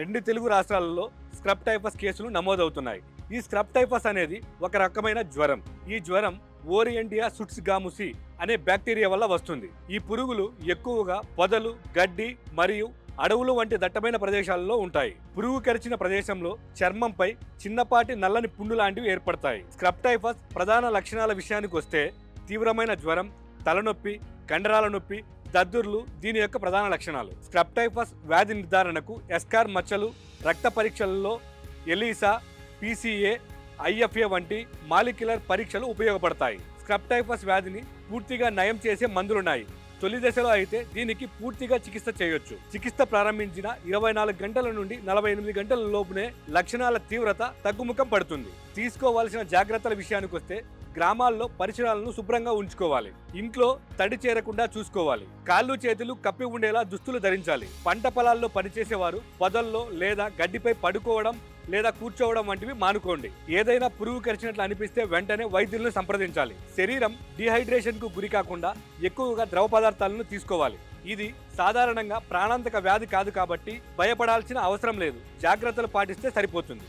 రెండు తెలుగు రాష్ట్రాలలో scrub typhus కేసులు నమోదవుతున్నాయి. ఈ స్క్రబ్ టైఫస్ అనేది ఒక రకమైన జ్వరం. ఈ జ్వరం ఓరియండియా సుట్స్ గాముసి అనే బ్యాక్టీరియా వల్ల వస్తుంది. ఈ పురుగులు ఎక్కువగా పొదలు గడ్డి మరియు అడవులు వంటి దట్టమైన ప్రదేశాలలో ఉంటాయి. పురుగు కరిచిన ప్రదేశంలో చర్మంపై చిన్నపాటి నల్లని పుండు లాంటివి ఏర్పడతాయి. స్క్రబ్ టైఫస్ ప్రధాన లక్షణాల విషయానికి వస్తే తీవ్రమైన జ్వరం తలనొప్పి కండరాల నొప్పి దద్దుర్లు దీని యొక్క ప్రధాన లక్షణాలు. స్క్రబ్ టైఫస్ వ్యాధి నిర్ధారణకు ఎస్కార్ మచ్చలు రక్త పరీక్షలలో ఎలీసా పీసీఏ ఐఎఫ్ఏ వంటి మాలిక్యులర్ పరీక్షలు ఉపయోగపడతాయి. స్క్రబ్ టైఫస్ వ్యాధిని పూర్తిగా నయం చేసే మందులున్నాయి. తొలి దశలో అయితే దీనికి పూర్తిగా చికిత్స చేయొచ్చు. చికిత్స ప్రారంభించిన ఇరవై నాలుగు గంటల నుండి నలభై ఎనిమిది గంటల లోపునే లక్షణాల తీవ్రత తగ్గుముఖం పడుతుంది. తీసుకోవాల్సిన జాగ్రత్తల విషయానికి వస్తే గ్రామాల్లో పరిసరాలను శుభ్రంగా ఉంచుకోవాలి. ఇంట్లో తడి చేరకుండా చూసుకోవాలి. కాళ్ళు చేతులు కప్పి ఉండేలా దుస్తులు ధరించాలి. పంట పొలాల్లో పనిచేసేవారు పొదల్లో లేదా గడ్డిపై పడుకోవడం లేదా కూర్చోవడం వంటివి మానుకోండి. ఏదైనా పురుగు కరిచినట్లు అనిపిస్తే వెంటనే వైద్యులను సంప్రదించాలి. శరీరం డిహైడ్రేషన్కు గురి కాకుండా ఎక్కువగా ద్రవ పదార్థాలను తీసుకోవాలి. ఇది సాధారణంగా ప్రాణాంతక వ్యాధి కాదు కాబట్టి భయపడాల్సిన అవసరం లేదు. జాగ్రత్తలు పాటిస్తే సరిపోతుంది.